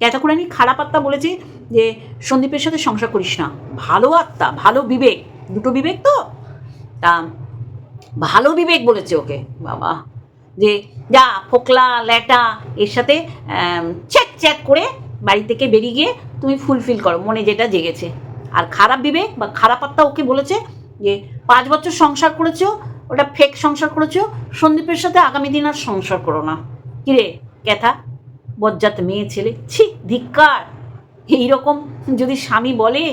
ক্যাতাকুরানি খারাপ আত্মা বলেছে যে সন্দীপের সাথে সংসার করিস না। ভালো আত্মা, ভালো বিবেক, দুটো বিবেক তো? তা ভালো বিবেক বলেছে ওকে, বাবা। যে যা ফোকলা, ল্যাটা, এর সাথে চেক চেক করে বাড়ি থেকে বেরিয়ে গিয়ে তুমি ফুলফিল করো, মনে যেটা জেগেছে। আর খারাপ বিবেক বা খারাপ আত্মা ওকে বলেছে যে পাঁচ বছর সংসার করেছ, ওটা ফেক সংসার করেছ, সন্দীপের সাথে আগামী দিন আর সংসার করো না। কিরে ক্যাথা বজ্জাত মেয়ে ছেলে। ছি, ধিক্কার। এইরকম যদি স্বামী বলে,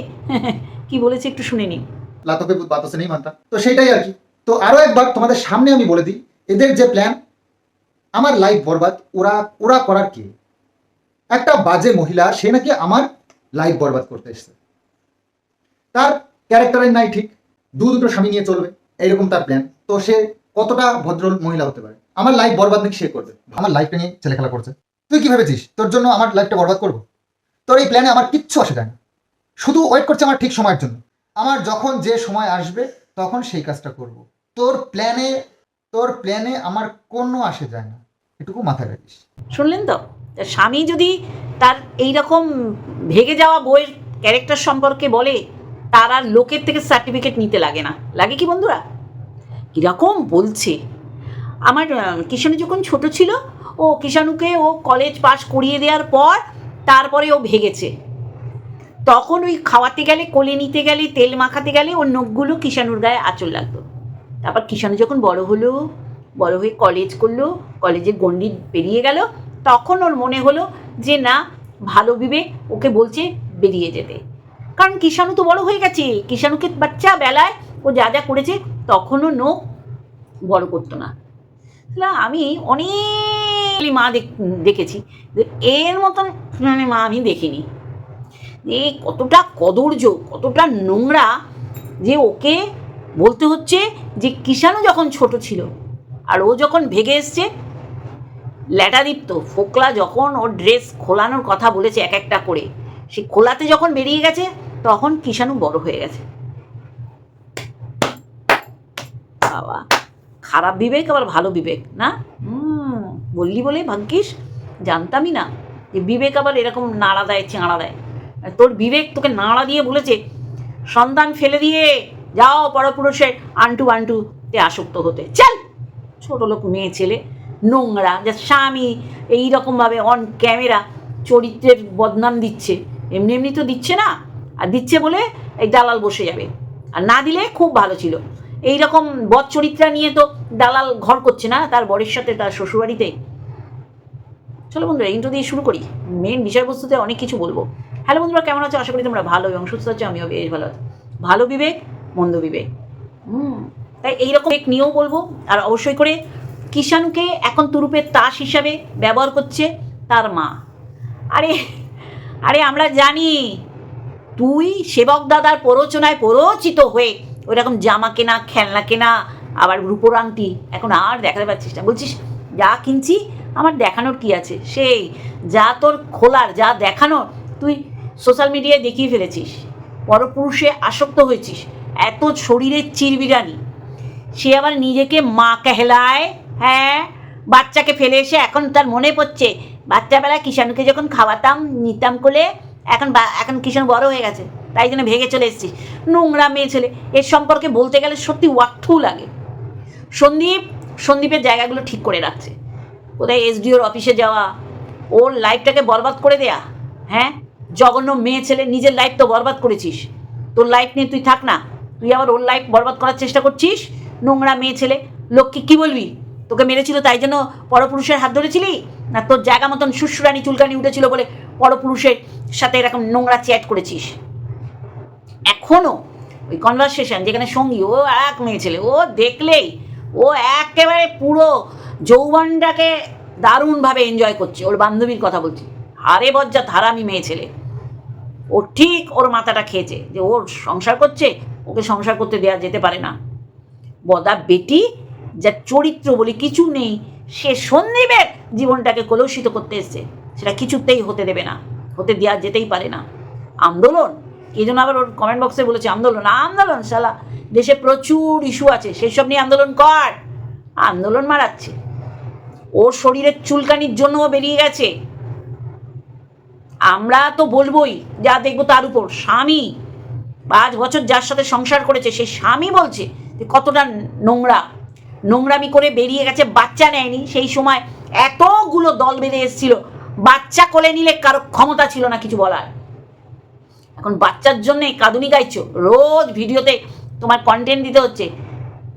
কি বলেছে একটু শুনে নি লাতকে ভূত বাতাসে নেই মানতাম তো সেটাই আর কি। তো আরও একবার তোমাদের সামনে আমি বলে দিই, এদের যে প্ল্যান আমার লাইফ বরবাদ, ওরা ওরা করার কি? একটা বাজে মহিলা, সে নাকি আমার লাইফ বরবাদ করতে এসছে। তার ক্যারেক্টারের নাই ঠিক, দু দুটো স্বামী নিয়ে চলবে, এইরকম তার প্ল্যান তো সে কতটা ভদ্র মহিলা হতে পারে? আমার লাইফ বরবাদ নাকি সে করবে? আমার লাইফটা নিয়ে ছেলে খেলা করছে। তুই কি ভেবেছিস? তোর জন্য আমার লাইফটা বরবাদ করব? তোর এই প্ল্যানে আমার কিচ্ছু আসে যায় না শুধু ওয়েট করছে আমার ঠিক সময়ের জন্য। আমার যখন যে সময় আসবে, তখন সেই কাজটা করব। তোর প্ল্যানে তোর প্ল্যানে আমার কোনো আসে যায় না। এটুকু মাথায় রাখিস। শুনলেন তো? স্বামী যদি তার এই রকম ভেগে যাওয়া বইয়ের ক্যারেক্টার সম্পর্কে বলে, তার আর লোকের থেকে সার্টিফিকেট নিতে লাগে না। লাগে কি বন্ধুরা? কীরকম বলছে? আমার কিষাণু যখন ছোট ছিল, ও কিষাণুকে ও কলেজ পাস করিয়ে দেওয়ার পর তারপরে ও ভেগেছে। তখন ওই খাওয়াতে গেলে, কোলে নিতে গেলে, তেল মাখাতে গেলে ওর নখগুলো কিষাণুর গায়ে আঁচল লাগতো তারপর কিষাণু যখন বড় হলো, বড় হয়ে কলেজ করল কলেজে গণ্ডি পেরিয়ে গেল, তখন ওর মনে হলো যে, না, ভালো বিবেক ওকে বলছে বেরিয়ে যেতে। কারণ কিষাণু তো বড় হয়ে গেছে, কিষাণুকে বাচ্চা বেলায় ও যা যা করেছে, তখনও নখ বড় করতো না। আমি অনেক মা দেখ- দেখেছি। এর মতন মানে মা আমি দেখিনি। এ কতটা কদর্য কতটা নোংরা যে ওকে বলতে হচ্ছে যে কিষাণু যখন ছোট ছিল আর ও যখন ভেগে এসছে, ল্যাটাদীপ্ত, ফোকলা যখন ওর ড্রেস খোলানোর কথা বলেছে এক একটা করে, সে খোলাতে যখন বেরিয়ে গেছে, তখন কিষাণু বড় হয়ে গেছে। বাবা। খারাপ বিবেক আবার ভালো বিবেক, না? বললি বলে ভাগ্যিস, জানতামই না যে বিবেক আবার এরকম নাড়া দেয়, চেঁড়া দেয়। তোর বিবেক তোকে নাড়া দিয়ে বলেছে, সন্তান ফেলে দিয়ে যাও পরপুরুষের আন্টু আন্টুতে আসক্ত হতে। চল! ছোট লোক, মেয়ে, ছেলে, নোংরা, যা স্বামী, এইরকমভাবে অন ক্যামেরা চরিত্রের বদনাম দিচ্ছে। এমনি এমনি তো দিচ্ছে না, আর দিচ্ছে বলে এই দালাল বসে যাবে। আর না দিলে খুব ভালো ছিল। এই রকম বদ চরিত্রা নিয়ে তো দালাল ঘর করছে না, তার বরের সাথে তার শ্বশুরবাড়িতে। চলো বন্ধুরা ইন্টু দিয়ে শুরু করি। মেন বিষয়বস্তুতে অনেক কিছু বলব। হ্যালো বন্ধুরা, কেমন আছো? আশা করি তোমরা ভালো এবং সুস্থ আছো, আমিও বেশ ভালো আছি। ভালো বিবেক, মন্দ বিবেক। হুম, তাই এইরকম এক নিয়েও বলব। আর অবশ্যই করে কিষাণুকে এখন তুরুপের তাস হিসাবে ব্যবহার করছে তার মা। আরে আরে আমরা জানি, তুই সেবক দাদার প্ররোচনায় প্ররোচিত হয়ে ওইরকম জামা কেনা, খেলনা কেনা, আবার রূপোর আংটি, এখন আর দেখাতে পারছিস না। বলছিস, যা কিনছি, আমার দেখানোর কি আছে? সেই, যা তোর খোলার, যা দেখানোর তুই সোশ্যাল মিডিয়ায় দেখিয়ে ফেলেছিস। পরপুরুষে আসক্ত হয়েছিস। এত শরীরের চিরবিরানি। সে আবার নিজেকে মা কেহলায় হ্যাঁ? বাচ্চাকে ফেলে এসে এখন তার মনে পড়ছে, বাচ্চাবেলায় কিষাণুকে যখন খাওয়াতাম, নিতাম কোলে, এখন এখন কিষাণু বড় হয়ে গেছে। তাই জন্য ভেঙে চলে এসেছিস নোংরা মেয়ে ছেলে, এর সম্পর্কে বলতে গেলে সত্যি ওয়াক্থু লাগে। সন্দীপ, সন্দীপের জায়গাগুলো ঠিক করে রাখছে। কোথায় এসডিওর অফিসে যাওয়া? ওর লাইফটাকে বরবাদ করে দেয়া। হ্যাঁ? জঘন্য মেয়ে ছেলে, নিজের লাইফ তো বরবাদ করেছিস। তোর লাইফ নিয়ে তুই থাক না। তুই আবার ওর লাইফ বরবাদ করার চেষ্টা করছিস? নোংরা মেয়ে ছেলে। লোককে কি বলবি? তোকে মেরেছিল তাই জন্য পরপুরুষের হাত ধরেছিলি? না তোর জায়গা মতন শুশুরানি চুলকানি উঠেছিল বলে পরপুরুষের সাথে এরকম নোংরা চ্যাট করেছিস? এখনও ওই কনভারসেশন যেখানে সঙ্গী, ও এক মেয়ে ছেলে, ও দেখলেই, ও একেবারে পুরো যৌবনটাকে দারুণভাবে এনজয় করছে, ওর বান্ধবীর কথা বলছি। আরে বজ্জা, ধারামি মেয়ে ছেলে। ও ঠিক ওর মাথাটা খেয়েছে যে ওর সংসার করছে, ওকে সংসার করতে দেওয়া যেতে পারে না। বদা বেটি, যার চরিত্র বলে কিছু নেই, সে সন্দীপের জীবনটাকে কলুষিত করতে এসছে। সেটা কিছুতেই হতে দেবে না, হতে দেওয়া যেতেই পারে না। আন্দোলন কে জন্য আবার ওর কমেন্ট বক্সে বলেছে, আন্দোলন আন্দোলন শালা। দেশে প্রচুর ইস্যু আছে সেই সব নিয়ে আন্দোলন কর। আন্দোলন মারাচ্ছে। ওর শরীরের চুলকানির জন্য বেরিয়ে গেছে। আমরা তো বলবোই, যা দেখব তার উপর। স্বামী, পাঁচ বছর যার সাথে সংসার করেছে, সেই স্বামী বলছে যে, কতটা নোংরা। নোংরামি করে বেরিয়ে গেছে, বাচ্চা নেয়নি। সেই সময় এতগুলো দল বেঁধে এসেছিল, বাচ্চা কোলে নিলে কারও ক্ষমতা ছিল না কিছু বলার। এখন বাচ্চার জন্য কাঁদুনি গাইছো। রোজ ভিডিওতে তোমার কন্টেন্ট দিতে হচ্ছে।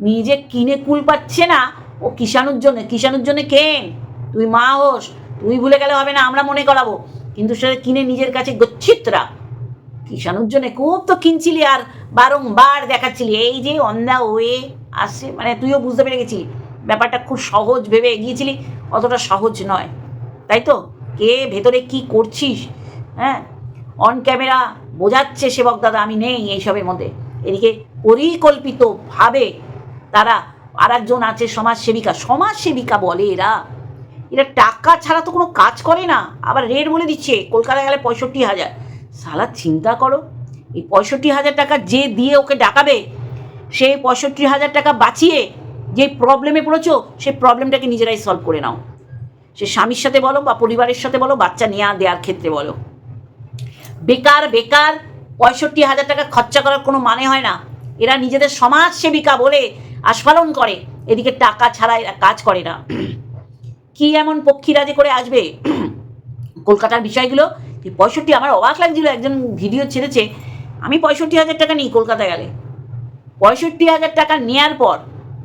নিজে কিনে কুল পাচ্ছে না, ও কিষাণুর জন্য। কিষাণুর জন্য কেন তুই মা হোস। তুই ভুলে গেলে হবে না, আমরা মনে করাবো। কিন্তু সেটা কিনে নিজের কাছে গচ্ছিতরা। কিষাণুর জন্য খুব তো কিনছিলি আর বারংবার দেখাচ্ছিলি। এই যে অন্ধা ওয়ে আসছে মানে তুইও বুঝতে পেরে গেছিলি। ব্যাপারটা খুব সহজ ভেবে এগিয়েছিলি, অতটা সহজ নয়। তাই তো? কে ভেতরে কি করছিস? হ্যাঁ? অন ক্যামেরা বোঝাচ্ছে সেবক দাদা, আমি নেই এইসবের মধ্যে। এদিকে পরিকল্পিতভাবে তারা আর একজন আছে সমাজসেবিকা। সমাজসেবিকা বলে এরা। এরা টাকা ছাড়া তো কোনো কাজ করে না। আবার রেট বলে দিচ্ছে, কলকাতায় গেলে পঁয়ষট্টি হাজার। সালা চিন্তা করো। এই পঁয়ষট্টি হাজার টাকা যে দিয়ে ওকে ডাকাবে সেই পঁয়ষট্টি হাজার টাকা বাঁচিয়ে যে প্রবলেমে পড়েছো সেই প্রবলেমটাকে নিজেরাই সলভ করে নাও। সে স্বামীর সাথে বলো বা পরিবারের সাথে বলো, বাচ্চা নেওয়া দেওয়ার ক্ষেত্রে বলো। বেকার বেকার, পঁয়ষট্টি হাজার টাকা খরচা করার কোনো মানে হয় না। এরা নিজেদের সমাজসেবিকা বলে আস্ফালন করে। এদিকে টাকা ছাড়া এরা কাজ করে না। কি এমন পক্ষীরাজে করে আসবে? কলকাতার বিষয়গুলো? পঁয়ষট্টি, আমার অবাক লাগছিল, একজন ভিডিও ছেড়েছে, আমি পঁয়ষট্টি হাজার টাকা নিই কলকাতা গেলে। পঁয়ষট্টি হাজার টাকা নেওয়ার পর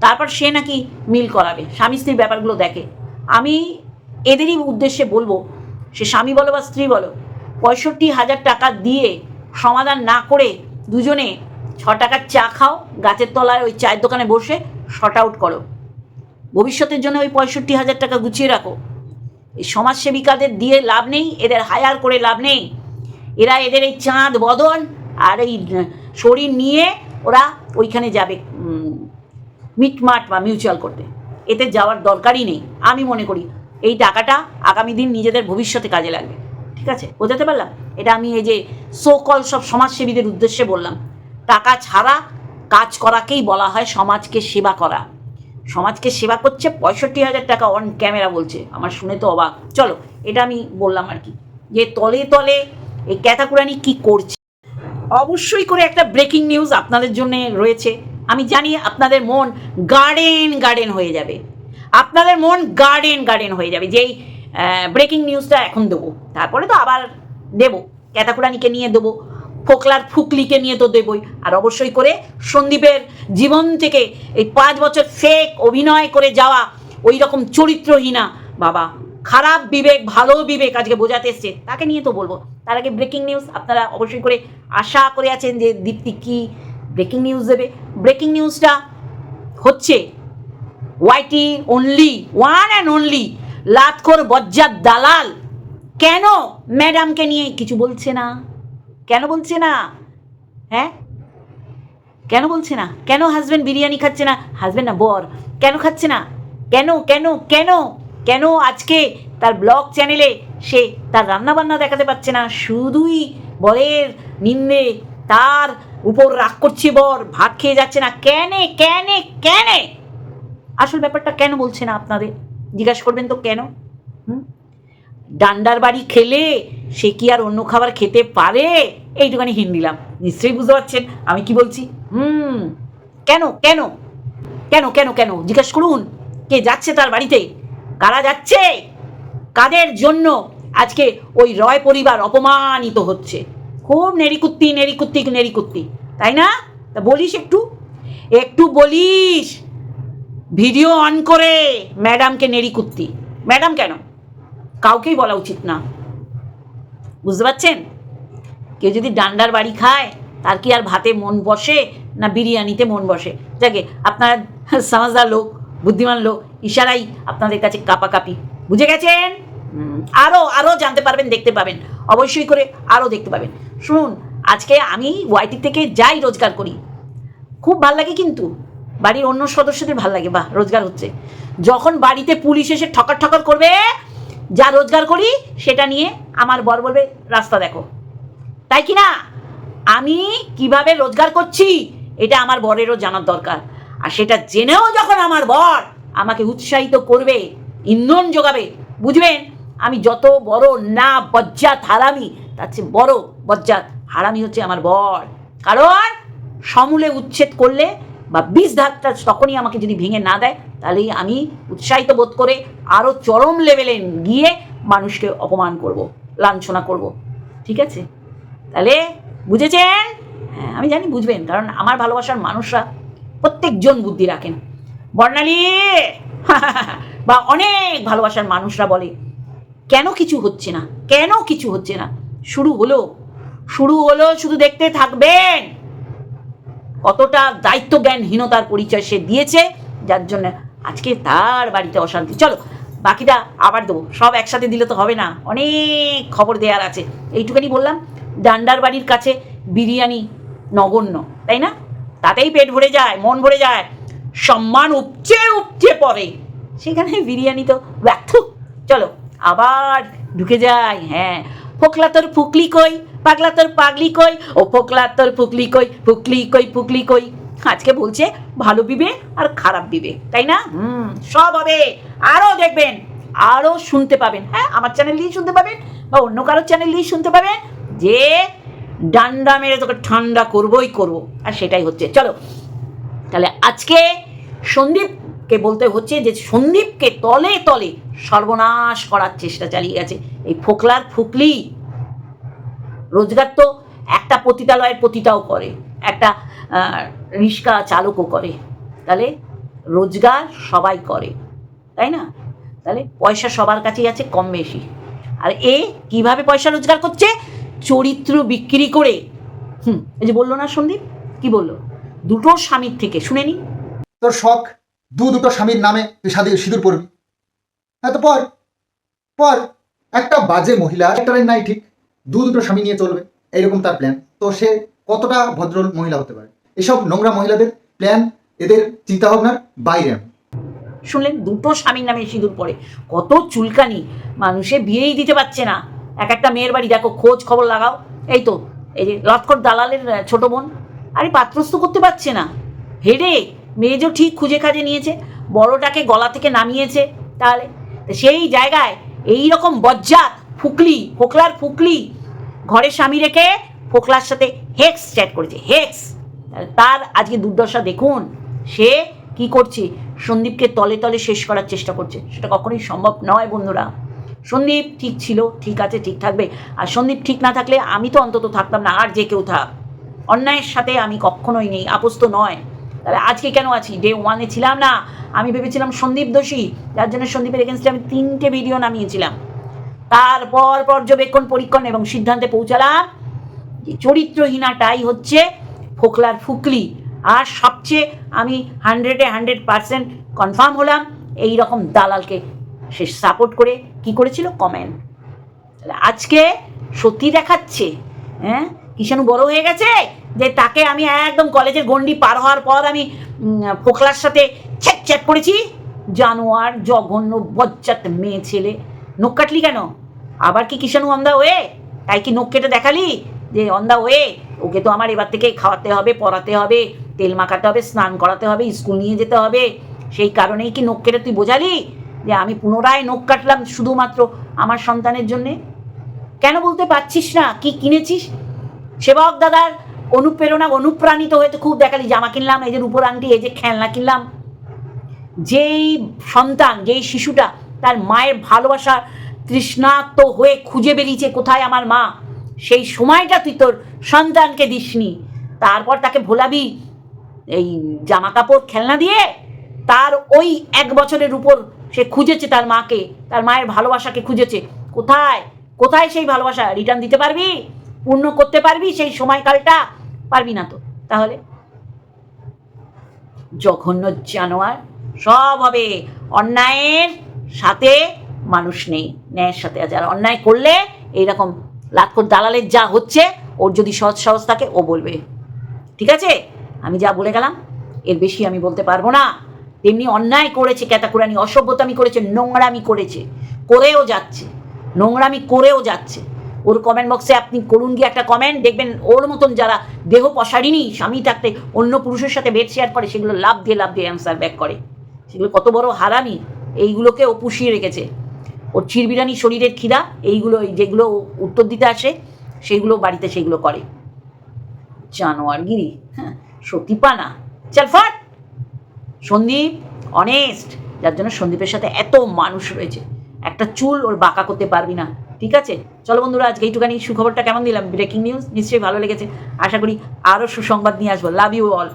তারপর সে নাকি মিল করাবে। স্বামী স্ত্রীর ব্যাপারগুলো দেখে। আমি এদেরই উদ্দেশ্যে বলব, সে স্বামী বলো বা স্ত্রী বলো পঁয়ষট্টি হাজার টাকা দিয়ে সমাধান না করে দুজনে ছ টাকার চা খাও, গাছের তলায় ওই চায়ের দোকানে বসে শর্ট আউট করো। ভবিষ্যতের জন্য ওই পঁয়ষট্টি হাজার টাকা গুছিয়ে রাখো। এই সমাজসেবিকাদের দিয়ে লাভ নেই, এদের হায়ার করে লাভ নেই। এরা এদের এই চাঁদ বদন আর এই শরীর নিয়ে ওরা ওইখানে যাবে মিটমাট বা মিউচুয়াল করতে। এতে যাওয়ার দরকারই নেই। আমি মনে করি এই টাকাটা আগামী দিন নিজেদের ভবিষ্যতে কাজে লাগবে। ঠিক আছে? বোঝাতে পারলাম? এটা আমি এই যে সোকল সব সমাজসেবীদের উদ্দেশ্যে বললাম। টাকা ছাড়া কাজ করাকেই বলা হয় সমাজকে সেবা করা। সমাজকে সেবা করছে, পঁয়ষট্টি হাজার টাকা অন ক্যামেরা বলছে। আমার শুনে তো অবাক। চলো, এটা আমি বললাম আর কি। যে তলে তলে এই ক্যাতাকুরানি কি করছে? অবশ্যই করে একটা ব্রেকিং নিউজ আপনাদের জন্য রয়েছে। আমি জানি আপনাদের মন গার্ডেন গার্ডেন হয়ে যাবে। আপনাদের মন গার্ডেন গার্ডেন হয়ে যাবে। যেই ব্রেকিং নিউজটা এখন দেবো। তারপরে তো আবার দেবো। ক্যাতাকুরানিকে নিয়ে দেবো। ফোকলার ফুকলিকে নিয়ে তো দেবই। আর অবশ্যই করে সন্দীপের জীবন থেকে এই পাঁচ বছর ফেক অভিনয় করে যাওয়া ওই রকম চরিত্রহীনা বাবা। খারাপ বিবেক, ভালো বিবেক আজকে বোঝাতে এসছে। তাকে নিয়ে তো বলব। তার আগে ব্রেকিং নিউজ আপনারা অবশ্যই করে আশা করে আছেন যে দীপ্তি কি ব্রেকিং নিউজ দেবে। ব্রেকিং নিউজটা হচ্ছে YT only one and only লাতখোর বজ্জাত দালাল। কেন? ম্যাডামকে নিয়ে কিছু বলছে না। কেন বলছে না? হ্যাঁ? কেন বলছে না? কেন হাজব্যান্ড বিরিয়ানি খাচ্ছে না? হাজব্যান্ড না, বর। কেন খাচ্ছে না? কেন কেন কেন? কেন আজকে তার ব্লগ চ্যানেলে সে তার রান্নাবান্না দেখাতে পারছে না? শুধুই বরের নিন্দে তার উপর রাগ করছে বর, ভাত খেয়ে যাচ্ছে না। কেনে কেনে কেনে? আসল ব্যাপারটা কেন বলছে না আপনাদের? জিজ্ঞাসা করবেন তো কেন? হুম? ডান্ডার বাড়ি খেলে সে কি আর অন্য খাবার খেতে পারে? এইটুখানি হিন দিলাম নিশ্চয়ই বুঝতে পারছেন আমি কি বলছি? হুম। কেন কেন? কেন কেন কেন? জিজ্ঞাসা করুন। কে যাচ্ছে তার বাড়িতে? কারা যাচ্ছে? কাদের জন্য আজকে ওই রয় পরিবার অপমানিত হচ্ছে? খুব নেরিকুত্তি নেরিকুত্তি নেরিকুত্তি তাই না? তা বলিস একটু। একটু বলিস। ভিডিও অন করে ম্যাডামকে নেরিকুত্তি ম্যাডাম কেন? কাউকেই বলা উচিত না। বুঝতে পারছেন? কেউ যদি ডান্ডার বাড়ি খায়, তার কি আর ভাতে মন বসে না বিরিয়ানিতে মন বসে? যাকে আপনারা সমাজদার লোক, বুদ্ধিমান লোক, ইশারাই আপনাদের কাছে কাপাকাপি। বুঝে গেছেন? আরও আরও জানতে পারবেন, দেখতে পাবেন। অবশ্যই করে আরও দেখতে পাবেন। শুনুন, আজকে আমি ওয়াইটি থেকে যাই রোজগার করি। খুব ভালো লাগে কিন্তু। বাড়ির অন্য সদস্যদের ভালো লাগে, বাহ, রোজগার হচ্ছে। যখন বাড়িতে পুলিশ এসে ঠকার ঠকার করবে, যা রোজগার করি, সেটা নিয়ে আমার বর বলবে, রাস্তা দেখো। তাই কি না? আমি কীভাবে রোজগার করছি, এটা আমার বরেরও জানার দরকার। আর সেটা জেনেও যখন আমার বর আমাকে উৎসাহিত করবে, ইন্ধন যোগাবে, বুঝবেন? আমি যত বড় না বজ্জাত হারামি, তার চেয়ে বড় বজ্জাত হারামি হচ্ছে আমার বর। কারণ, সমূলে উচ্ছেদ করলে বা বীজ ধারটা তখনই আমাকে যদি ভেঙে না দেয়, তাহলেই আমি উৎসাহিত বোধ করে আরও চরম লেভেলে গিয়ে মানুষকে অপমান করব, লাঞ্ছনা করব। ঠিক আছে? তাহলে বুঝেছেন? হ্যাঁ আমি জানি বুঝবেন, কারণ আমার ভালোবাসার মানুষরা প্রত্যেকজন বুদ্ধি রাখেন। বর্ণালী! বা অনেক ভালোবাসার মানুষরা বলে, কেন কিছু হচ্ছে না? কেন কিছু হচ্ছে না? শুরু হলো। শুরু হলো শুধু দেখতে থাকবেন। কতটা দায়িত্ব জ্ঞানহীনতার পরিচয় সে দিয়েছে, যার জন্য আজকে তার বাড়িতে অশান্তি। চলো, বাকিটা আবার দেবো। সব একসাথে দিলে তো হবে না। অনেক খবর দেওয়ার আছে। এইটুখানি বললাম, ডান্ডার বাড়ির কাছে বিরিয়ানি নগণ্য, তাই না? তাতেই পেট ভরে যায়, মন ভরে যায়। সম্মান উপচে উপচে পড়ে। সেখানে বিরিয়ানি তো ব্যর্থ। চলো, আবার ঢুকে যাই। হ্যাঁ ফোকলা তোর ফুকলি কই পাগলা তোর পাগলি কই ও ফোকলা তোর ফুকলি কই ফুকলি কই ফুকলি কই। আজকে বলছে ভালো বিবে আর খারাপ বিবে তাই না? হুম। সব হবে। আরও দেখবেন আরও শুনতে পাবেন। হ্যাঁ আমার চ্যানেল চ্যানেলেই শুনতে পাবেন বা অন্য কারোর চ্যানেলেই শুনতে পাবেন যে ডান্ডা মেরে তোকে ঠান্ডা করবই করব। আর সেটাই হচ্ছে। চলো তাহলে আজকে সন্দীপকে বলতে হচ্ছে যে সন্দীপকে তলে তলে সর্বনাশ করার চেষ্টা চালিয়ে গেছে। এই ফোকলার ফুকলি রোজগার তো একটা পতিতালয়ের পতিতাও করে, একটা রিক্সা চালকও করে। তাহলে রোজগার সবাই করে, তাই না? তাহলে পয়সা সবার কাছেই আছে, কম বেশি। আর এ কীভাবে পয়সা রোজগার করছে? চরিত্র বিক্রি করে। হুম, এই যে বলল না সন্দীপ? কি বলল? দুটো স্বামীর থেকে, শুনে নি তোর শখ? দু দুটো স্বামীর নামে তুই সাদে সিঁদুর পরবি। হ্যাঁ তো পর পর। একটা বাজে মহিলা একটারের নাই ঠিক, দু দুটো স্বামী নিয়ে চলবে, এইরকম তার প্ল্যান তো সে কতটা ভদ্র মহিলা হতে পারে? এসব নোংরা মহিলাদের প্ল্যান এদের চিন্তাভাবনার বাইরে শুনলেন, দুটো স্বামীর নামে সিঁদুর পড়ে। কত চুলকানি, মানুষে বিয়েই দিতে পারছে না। এক একটা মেয়ের বাড়ি, দেখো, খোঁজ খবর লাগাও। এই তো, এই যে লটকট দালালের ছোট বোন। আরে, পাত্রস্থ করতে পারছে না। হেডে মেয়েজও ঠিক খুঁজে খাজে নিয়েছে, বড়টাকে গলা থেকে নামিয়েছে তাহলে। সেই জায়গায় এই রকম বজ্জাত ফুকলি, ফোকলার ফুকলি ঘরে স্বামী রেখে ফোকলার সাথে হেক্স চ্যাট করেছে, হেক্স। তার আজকে দুর্দশা দেখুন, সে কি করছে? সন্দীপকে তলে তলে শেষ করার চেষ্টা করছে, সেটা কখনোই সম্ভব নয় বন্ধুরা। সন্দীপ ঠিক ছিল, ঠিক আছে, ঠিক থাকবে। আর সন্দীপ ঠিক না থাকলে আমি তো অন্তত থাকতাম না, আর যে কেউ থাক। অন্যায়ের সাথে আমি কখনোই নেই আপোষ তো নয়। তাহলে আজকে কেন আছি? ডে ওয়ানে ছিলাম না। আমি ভেবেছিলাম সন্দীপ দোষী। যার জন্য সন্দীপের এগেনস্টে আমি তিনটে ভিডিও নামিয়েছিলাম। তারপর পর্যবেক্ষণ, পরীক্ষণ এবং সিদ্ধান্তে পৌঁছালাম যে চরিত্রহীনাটাই হচ্ছে ফোকলার ফুকলি। আর সবচেয়ে আমি হান্ড্রেডে হান্ড্রেড পারসেন্ট কনফার্ম হলাম, এই রকম দালালকে সে সাপোর্ট করে কি করেছিল? কমেন্ট তাহলে আজকে সত্যি দেখাচ্ছে হ্যাঁ? কিষাণু বড় হয়ে গেছে? যে তাকে আমি একদম কলেজের গন্ডি পার হওয়ার পর আমি ফোকলার সাথে চ্যাট চ্যাট করেছি। জানোয়ার জঘন্য, বজ্জাত মেয়ে ছেলে। নখ কাটলি কেন? আবার কি কিষাণু অন দা ওয়ে তাই কি নখ কেটে দেখালি যে অন দা ওয়ে ওকে তো আমার এবার থেকে খাওয়াতে হবে, পড়াতে হবে, তেল মাখাতে হবে, স্নান করাতে হবে স্কুল নিয়ে যেতে হবে। সেই কারণেই কি নখ কেটে তুই বোঝালি যে আমি পুনরায় নখ কাটলাম শুধুমাত্র আমার সন্তানের জন্যে? কেন বলতে পারছিস না? কি কিনেছিস? সেবক দাদার অনুপ্রেরণা, অনুপ্রাণিত হয়ে তো খুব দেখালি জামা কিনলাম, এই যে রূপোর আংটি, এই যে খেলনা কিনলাম। যেই সন্তান, যেই শিশুটা, তার মায়ের ভালোবাসা তৃষ্ণার্ত হয়ে খুঁজে বেরিয়েছে কোথায় আমার মা, সেই সময়টা তুই তোর সন্তানকে দিসনি। তারপর তাকে ভোলাবি, এই জামা কাপড় খেলনা দিয়ে, তার ওই এক বছরের উপর সে খুঁজেছে তার মাকে, তার মায়ের ভালোবাসাকে খুঁজেছে। কোথায়? কোথায় সেই ভালোবাসা? রিটার্ন দিতে পারবি? পূর্ণ করতে পারবি, সেই সময়কালটা পারবি না তো। তাহলে জঘন্য জানোয়ার সব হবে। অন্যায়ের সাথে মানুষ নেই, ন্যায়ের সাথে। আর অন্যায় করলে এইরকম লাটকর দালালের যা হচ্ছে, ওর যদি সৎ সাহস থাকে, ও বলবে। ঠিক আছে? আমি যা বলে গেলাম, এর বেশি আমি বলতে পারব না। তেমনি অন্যায় করেছে ক্যাতাকুরানি, অসভ্যতামি করেছে, নোংরামি করেছে, করেও যাচ্ছে, নোংরামি করেও যাচ্ছে। ওর কমেন্ট বক্সে আপনি করুন গিয়ে একটা কমেন্ট দেখবেন ওর মতন যারা দেহ পশারিনী স্বামী থাকতে অন্য পুরুষের সাথে বেড শেয়ার করে, সেগুলো লাভ দিয়ে লাভ দিয়ে অ্যান্সার ব্যাক করে। সেগুলো কত বড় হারামি, এইগুলোকে ও পুষিয়ে রেখেছে। ওর চিরবিরানি শরীরের খিদা এইগুলো, এই যেগুলো উত্তর দিতে আসে, সেগুলো বাড়িতে সেগুলো করে। জানোয়ার গিরি হ্যাঁ সতীপানা চল ফাট! সন্দীপ অনেস্ট যার জন্য সন্দীপের সাথে এত মানুষ রয়েছে। একটা চুল ওর বাঁকা করতে পারবি না। ঠিক আছে? চলো বন্ধুরা, আজকে এইটুখানি সুখবরটা কেমন দিলাম? ব্রেকিং নিউজ নিশ্চয়ই ভালো লেগেছে। আশা করি আরও সুসংবাদ নিয়ে আসব। Love you all